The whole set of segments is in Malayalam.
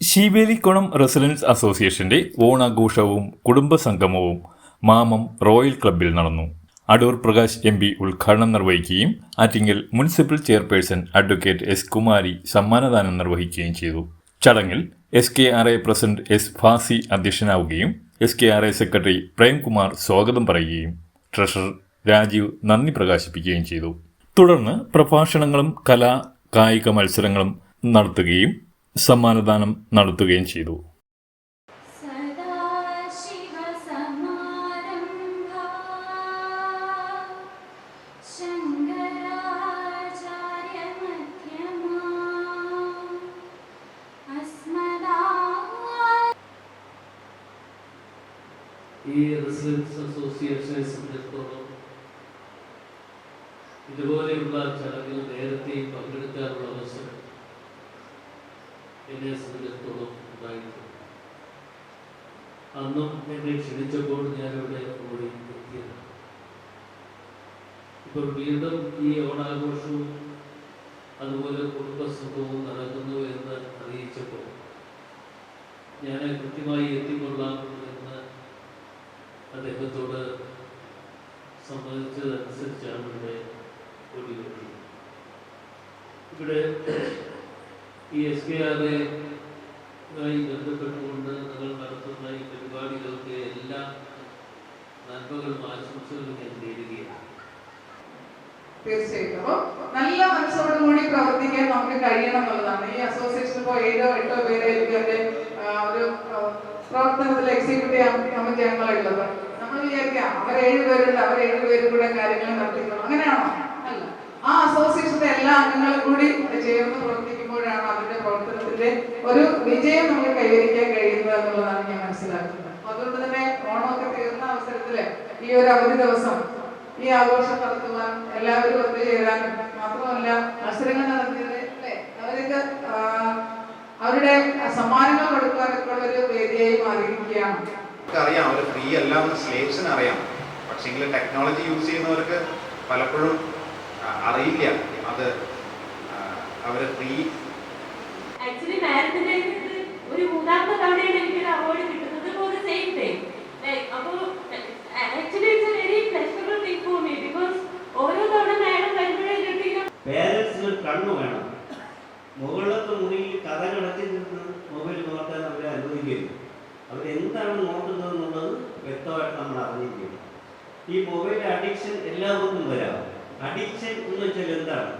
ശീവേലിക്കുളം റെസിഡൻസ് അസോസിയേഷന്റെ ഓണാഘോഷവും കുടുംബസംഗമവും മാമം റോയൽ ക്ലബ്ബിൽ നടന്നു. അടൂർ പ്രകാശ് എം പി ഉദ്ഘാടനം നിർവഹിക്കുകയും Attingal municipal chairperson advocate S Kumari സമ്മാനദാനം നിർവഹിക്കുകയും ചെയ്തു. ചടങ്ങിൽ S K R A president S Fasi അധ്യക്ഷനാവുകയും S K R A secretary Premkumar സ്വാഗതം പറയുകയും ട്രഷറർ രാജീവ് നന്ദി പ്രകാശിപ്പിക്കുകയും ചെയ്തു. തുടർന്ന് പ്രഭാഷണങ്ങളും കലാ കായിക മത്സരങ്ങളും നടത്തുകയും സമ്മാനദാനം നടത്തുകയും ചെയ്തു. ഈ റെസിഡൻസ് അസോസിയേഷനെ സംബന്ധിച്ചിടത്തോളം ഇതുപോലെയുള്ള ചടങ്ങിൽ നേരത്തെ പങ്കെടുക്കാനുള്ള അവസരം എന്നെ സംബന്ധിച്ചിടത്തോളം ഉണ്ടായിരുന്നു അന്നും എന്നെ ക്ഷണിച്ചപ്പോൾ ഞാനിവിടെ കൂടി എത്തിയത് ഇപ്പോൾ വീണ്ടും ഈ ഓണാഘോഷവും അതുപോലെ കുടുംബസുഖവും നടക്കുന്നു എന്ന് അറിയിച്ചപ്പോൾ ഞാൻ കൃത്യമായി എത്തിക്കൊള്ളാം എന്ന് അദ്ദേഹത്തോട് സംബന്ധിച്ചതനുസരിച്ചാണ് ഇവിടെ ഇവിടെ ഈ എസ് കെ ആറുമായി ബന്ധപ്പെട്ടുകൊണ്ട് നിങ്ങൾ നടത്തുന്ന ഈ പരിപാടികൾക്ക് എല്ലാ നന്മകളും ആശംസകളും ഞാൻ നേരുകയാണ്. തീർച്ചയായിട്ടും. അപ്പൊ നല്ല മനസ്സോടുകൂടി പ്രവർത്തിക്കാൻ നമുക്ക് കഴിയണം എന്നുള്ളതാണ്. ഈ അസോസിയേഷൻ ഇപ്പോൾ ഏഴോ എട്ടോ പേരായിരിക്കും ആ, ഒരു പ്രവർത്തനത്തിൽ എക്സിക്യൂട്ടീവ് കമ്മിറ്റി അംഗങ്ങളുള്ളത് നമ്മൾ വിചാരിക്കാം അവർ ഏഴ് പേരുണ്ട് അവർ ഏഴ് പേരും കൂടെ കാര്യങ്ങൾ നടത്തിക്കണം അങ്ങനെയാണോ? അല്ല. ആ അസോസിയേഷന്റെ എല്ലാ അംഗങ്ങളും കൂടി ചേർന്ന് പ്രവർത്തിക്കുമ്പോഴാണ് അതിന്റെ പ്രവർത്തനത്തിന്റെ ഒരു വിജയം നമ്മൾ കൈവരിക്കാൻ കഴിയുന്നത് എന്നുള്ളതാണ് ഞാൻ മനസ്സിലാക്കുന്നത്. അതുകൊണ്ട് തന്നെ ഓണമൊക്കെ തീർന്ന അവസരത്തിൽ ഈ ഒരു അവധി ദിവസം ഈ ആഘോഷം നടത്തുവാൻ എല്ലാവരും ഒത്തുചേരാനും മാത്രമല്ല മത്സരങ്ങൾ നടത്തിയത് അല്ലേ? അവർക്ക് അവരുടെ സമ്മാനങ്ങൾ കൊടുക്കാനൊക്കെ ഉള്ള ഒരു വേദിയായി മാറിയിരിക്കുകയാണ്. അറിയാം അറിയാം. പക്ഷേങ്കിൽ ടെക്നോളജി യൂസ് ചെയ്യുന്നവർക്ക് പലപ്പോഴും അറിയില്ല. അത് അവർ ഫ്രീ ആക്ച്വലി മാരത്തിന്റെ ഒരു മൂന്നാമത്തെ തവണയാണ് എനിക്കൊരു അവാർഡ് കിട്ടുന്നത്. ഫോർ ദ സെയിം തിങ് അപ്പോൾ actually it's a very pleasurable thing for me because ഓരോ തവണ മാഡം വരുമ്പോഴേക്കും പേരൻസിന് കണ്ണു വേണം. മുകളിലത്തെ മുറിയിൽ കഥ കിടത്തി നിന്ന് മൊബൈൽ നോക്കാൻ അവരെ അനുവദിക്കരുത്. അവരെന്താണ് നോക്കുന്നത് എന്നുള്ളത് വ്യക്തമായിട്ട് നമ്മൾ അറിഞ്ഞിരിക്കണം. ഈ മൊബൈൽ അഡിക്ഷൻ എല്ലാവർക്കും വരാം. അഡിക്ഷൻ എന്ന് വെച്ചാൽ എന്താണ്?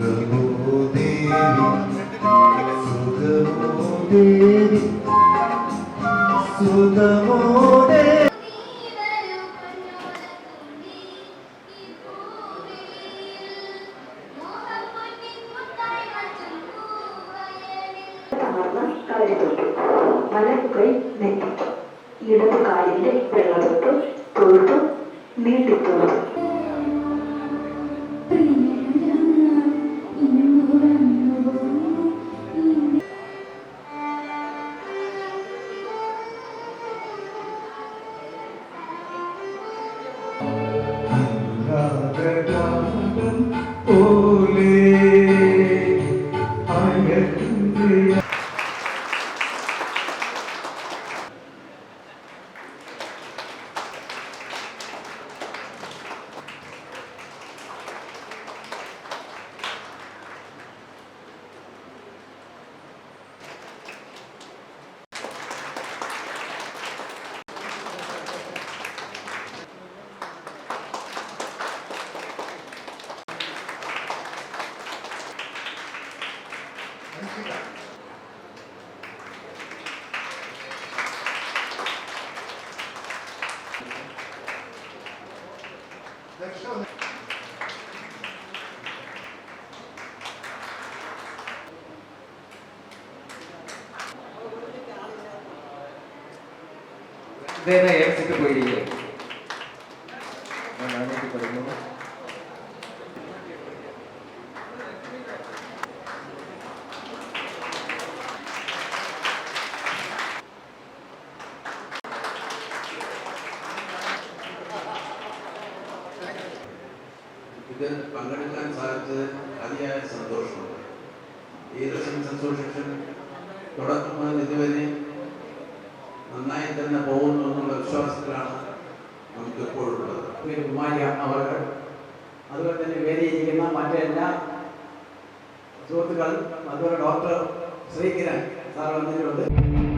ബല തളർന്ന കാലിതൊട്ടു വലതുകൈ നെറ്റി ഇടതു കാലിന്റെ വെള്ളതൊട്ടു തൊഴുതു നീട്ടിത്തൊഴുതു come. வேற எக்ஸிட்டு போயிடுவீங்க ഇത് പങ്കെടുക്കാൻ സാധിച്ചത് അതിയായ സന്തോഷമുണ്ട് റെസിഡൻസ് അസോസിയേഷൻ തുടക്കം മുതൽ ഇതുവരെ നന്നായി തന്നെ പോകുന്നു എന്നുള്ള വിശ്വാസത്തിലാണ് നമുക്ക് ഇപ്പോഴുള്ളത് പേര് കുമാരി അവർ അതുപോലെ തന്നെ വേദിയിരിക്കുന്ന മറ്റെല്ലാ സുഹൃത്തുക്കൾ അതുപോലെ ഡോക്ടർ ശ്രീകിരൺ സാർ വന്നിട്ടുണ്ട്.